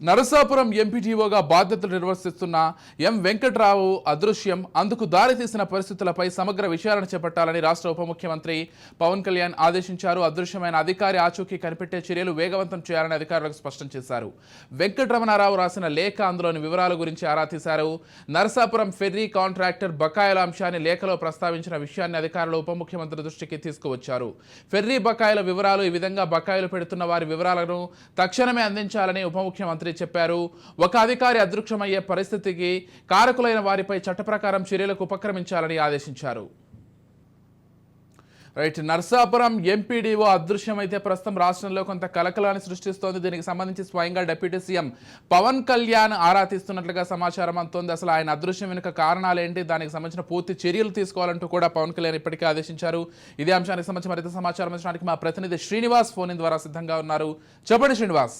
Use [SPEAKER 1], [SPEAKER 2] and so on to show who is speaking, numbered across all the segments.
[SPEAKER 1] నరసాపురం ఎంపీటీఓగా బాధ్యతలు నిర్వర్తిస్తున్న ఎం వెంకట్రావు అదృశ్యం అందుకు దారితీసిన పరిస్థితులపై సమగ్ర విచారణ చేపట్టాలని రాష్ట్ర ఉప ముఖ్యమంత్రి పవన్ కళ్యాణ్ ఆదేశించారు. అదృశ్యమైన అధికారి ఆచూకీ కనిపెట్టే చర్యలు వేగవంతం చేయాలని అధికారులకు స్పష్టం చేశారు. వెంకటరమణారావు రాసిన లేఖ అందులోని వివరాల గురించి ఆరా తీశారు. నరసాపురం ఫెర్రీ కాంట్రాక్టర్ బకాయిల అంశాన్ని లేఖలో ప్రస్తావించిన విషయాన్ని అధికారులు ఉప ముఖ్యమంత్రి దృష్టికి తీసుకువచ్చారు. ఫెర్రీ బకాయిల వివరాలు ఈ విధంగా బకాయిలు పెడుతున్న వారి వివరాలను తక్షణమే అందించాలని ఉప ముఖ్యమంత్రి చెప్పారు ఒక అధికారి అదృక్షమయ్యే పరిస్థితికి కారకులైన వారిపై చట్ట ప్రకారం చర్యలకు ఉపక్రమించాలని ఆదేశించారు. రైట్ నర్సాపురం ఎంపీడీఓ అదృశ్యమైతే ప్రస్తుతం రాష్ట్రంలో కొంత కలకలాన్ని సృష్టిస్తోంది. దీనికి సంబంధించి స్వయంగా డిప్యూటీ సీఎం పవన్ కళ్యాణ్ ఆరా తీస్తున్నట్లుగా సమాచారం అందుతోంది. అసలు ఆయన అదృశ్యం వెనుక కారణాలు ఏంటి? దానికి సంబంధించిన పూర్తి చర్యలు తీసుకోవాలంటూ కూడా పవన్ కళ్యాణ్ ఇప్పటికే ఆదేశించారు. ఇదే అంశానికి సంబంధించి మరింత సమాచారం ఇచ్చడానికి మా ప్రతినిధి శ్రీనివాస్ ఫోన్ ద్వారా సిద్ధంగా ఉన్నారు. చెప్పండి శ్రీనివాస్.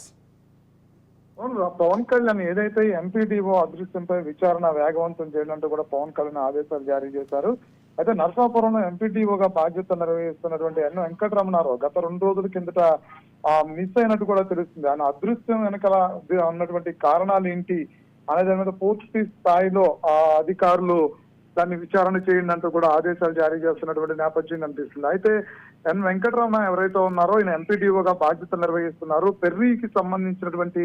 [SPEAKER 2] పవన్ కళ్యాణ్ ఏదైతే ఎంపీడీఓ అదృశ్యంపై విచారణ వేగవంతం చేయాలంటూ కూడా పవన్ కళ్యాణ్ ఆదేశాలు జారీ చేశారు. అయితే నరసాపురంలో ఎంపీడీఓగా బాధ్యత నిర్వహిస్తున్నటువంటి ఎన్ వెంకటరమణారావు గత రెండు రోజుల కిందట మిస్ అయినట్టు కూడా తెలుస్తుంది. ఆయన అదృశ్యం వెనకాల ఉన్నటువంటి కారణాలు ఏంటి? అనే దాని మీద పూర్తి స్థాయిలో ఆ అధికారులు దాన్ని విచారణ చేయండి అంటూ కూడా ఆదేశాలు జారీ చేస్తున్నటువంటి నేపథ్యం కనిపిస్తుంది. అయితే ఎన్ వెంకటరమణ ఎవరైతే ఉన్నారో ఈయన ఎంపీడీఓగా బాధ్యతలు నిర్వహిస్తున్నారు. పెర్రీకి సంబంధించినటువంటి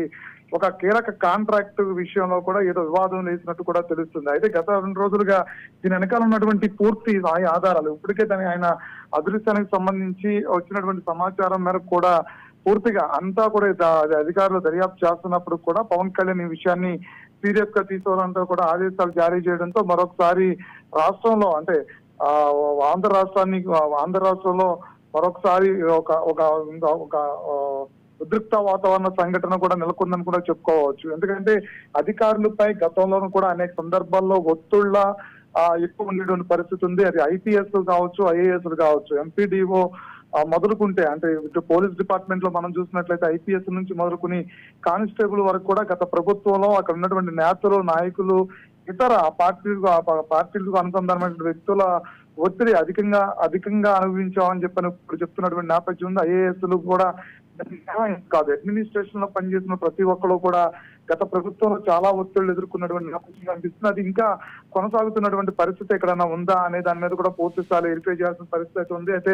[SPEAKER 2] ఒక కీలక కాంట్రాక్ట్ విషయంలో కూడా ఏదో వివాదం లేచినట్టు కూడా తెలుస్తుంది. అయితే గత రెండు రోజులుగా దీని వెనకాల ఉన్నటువంటి పూర్తి ఆధారాలు ఇప్పటికే దాని ఆయన అదృశ్యానికి సంబంధించి వచ్చినటువంటి సమాచారం మేరకు కూడా పూర్తిగా అంతా కూడా అధికారులు దర్యాప్తు చేస్తున్నప్పుడు కూడా పవన్ కళ్యాణ్ ఈ విషయాన్ని సీరియస్గా తీసుకోవాలంటూ కూడా ఆదేశాలు జారీ చేయడంతో మరొకసారి రాష్ట్రంలో అంటే ఆ, ఆంధ్ర రాష్ట్రాన్ని ఆంధ్ర రాష్ట్రంలో మరొకసారి ఒక ఒక ఒక ఉద్రిక్త వాతావరణ సంఘటన కూడా నెలకొందని కూడా చెప్పుకోవచ్చు. ఎందుకంటే అధికారులపై గతంలోనూ కూడా అనేక సందర్భాల్లో ఒత్తుళ్ళ ఎక్కువ ఉండేటువంటి పరిస్థితి ఉంది. అది ఐపీఎస్ కావచ్చు ఐఏఎస్ కావచ్చు ఎంపీడీఓ మొదలుకుంటే అంటే ఇటు పోలీస్ డిపార్ట్మెంట్లో మనం చూసినట్లయితే ఐపీఎస్ నుంచి మొదలుకుని కానిస్టేబుల్ వరకు కూడా గత ప్రభుత్వంలో అక్కడ ఉన్నటువంటి నేతలు నాయకులు ఇతర పార్టీలకు పార్టీలకు అనుసంధానమైన వ్యక్తుల ఒత్తిడి అధికంగా అధికంగా అనుభవించామని చెప్పని ఇప్పుడు చెప్తున్నటువంటి నేపథ్యం ఉంది. ఐఏఎస్లు కూడా కాదు అడ్మినిస్ట్రేషన్లో పనిచేసిన ప్రతి ఒక్కరు కూడా గత ప్రభుత్వంలో చాలా ఒత్తిళ్ళు ఎదుర్కొన్నటువంటి నేపథ్యం అనిపిస్తుంది అది ఇంకా కొనసాగుతున్నటువంటి పరిస్థితి ఎక్కడైనా ఉందా అనే దాని మీద కూడా పూర్తి స్థాయిలో వెరిఫై చేయాల్సిన పరిస్థితి అయితే ఉంది. అయితే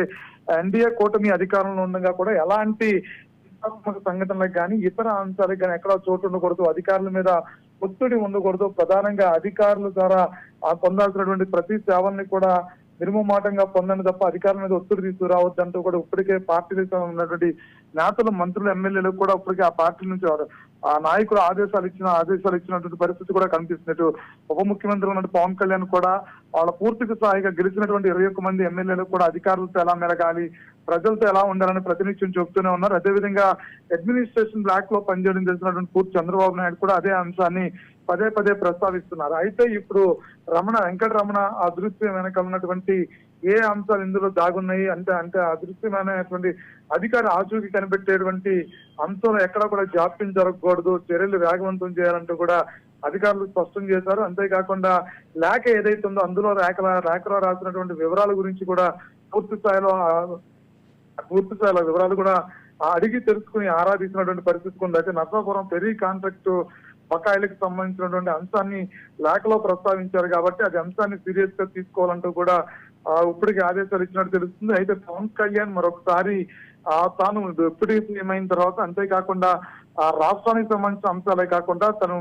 [SPEAKER 2] ఎన్డీఏ కూటమి అధికారంలో ఉండగా కూడా ఎలాంటి సంఘటనలకు కానీ ఇతర అంశాలకు కానీ ఎక్కడ చోటు ఉండకూడదు. అధికారుల మీద ఒత్తిడి ఉండకూడదు. ప్రధానంగా అధికారుల ద్వారా పొందాల్సినటువంటి ప్రతి సేవల్ని కూడా నిర్మమాటంగా పొందని తప్ప అధికారుల మీద ఒత్తిడి తీసుకురావద్దంటూ కూడా ఇప్పటికే పార్టీలకు ఉన్నటువంటి నేతలు మంత్రులు ఎమ్మెల్యేలకు కూడా ఇప్పటికే ఆ పార్టీ నుంచి వారు- నాయకులు ఆదేశాలు ఇచ్చిన ఆదేశాలు ఇచ్చినటువంటి పరిస్థితి కూడా కనిపిస్తున్నట్టు ఉప ముఖ్యమంత్రి ఉన్నట్టు పవన్ కళ్యాణ్ కూడా వాళ్ళ పూర్తికి స్థాయిగా గెలిచినటువంటి ఇరవై ఒక్క మంది ఎమ్మెల్యేలకు కూడా అధికారులతో ఎలా మెలగాలి ప్రజలతో ఎలా ఉండాలని ప్రతినిత్యం చెబుతూనే ఉన్నారు. అదేవిధంగా అడ్మినిస్ట్రేషన్ బ్లాక్లో పనిచేయడం జరిగినటువంటి పూర్తి చంద్రబాబు నాయుడు కూడా అదే అంశాన్ని పదే పదే ప్రస్తావిస్తున్నారు. అయితే ఇప్పుడు రమణ వెంకటరమణ ఆ దృశ్యం వెనక ఉన్నటువంటి ఏ అంశాలు ఇందులో దాగున్నాయి? అంటే అంటే అదృశ్యమైనటువంటి అధికారి ఆచూకీ కనిపెట్టేటువంటి అంశంలో ఎక్కడ కూడా జాప్యం జరగకూడదు. చర్యలు వేగవంతం చేయాలంటూ కూడా అధికారులు స్పష్టం చేశారు. అంతేకాకుండా లేఖ ఏదైతే ఉందో అందులో రేఖల రేఖలో రాసినటువంటి వివరాల గురించి కూడా పూర్తి స్థాయిలో పూర్తి స్థాయిలో వివరాలు కూడా ఆ అడిగి తెలుసుకుని ఆరాధించినటువంటి పరిస్థితి ఉంది. అయితే నర్సాపురం పెరిగి కాంట్రాక్ట్ బకాయిలకు సంబంధించినటువంటి అంశాన్ని లేఖలో ప్రస్తావించారు కాబట్టి అది అంశాన్ని సీరియస్గా తీసుకోవాలంటూ కూడా ఇప్పటికి ఆదేశాలు ఇచ్చినట్టు తెలుస్తుంది. అయితే పవన్ కళ్యాణ్ మరొకసారి ఆ తాను డిప్యూటీ సీఎం అయిన తర్వాత అంతేకాకుండా ఆ రాష్ట్రానికి సంబంధించిన అంశాలే కాకుండా తను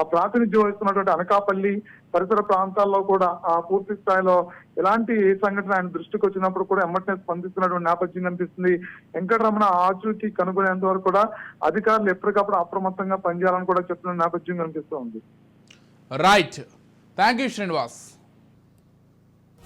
[SPEAKER 2] ఆ ప్రాతినిధ్యం వహిస్తున్నటువంటి అనకాపల్లి పరిసర ప్రాంతాల్లో కూడా ఆ పూర్తి స్థాయిలో ఎలాంటి ఏ సంఘటన ఆయన దృష్టికి వచ్చినప్పుడు కూడా ఎమ్మటనే స్పందిస్తున్నటువంటి నేపథ్యం కనిపిస్తుంది. వెంకటరమణ ఆచూకీ కనుగొనేంత వరకు కూడా అధికారులు ఎప్పటికప్పుడు అప్రమత్తంగా పనిచేయాలని కూడా చెప్తున్న నేపథ్యం కనిపిస్తూ ఉంది.
[SPEAKER 1] Right thank you Srinivas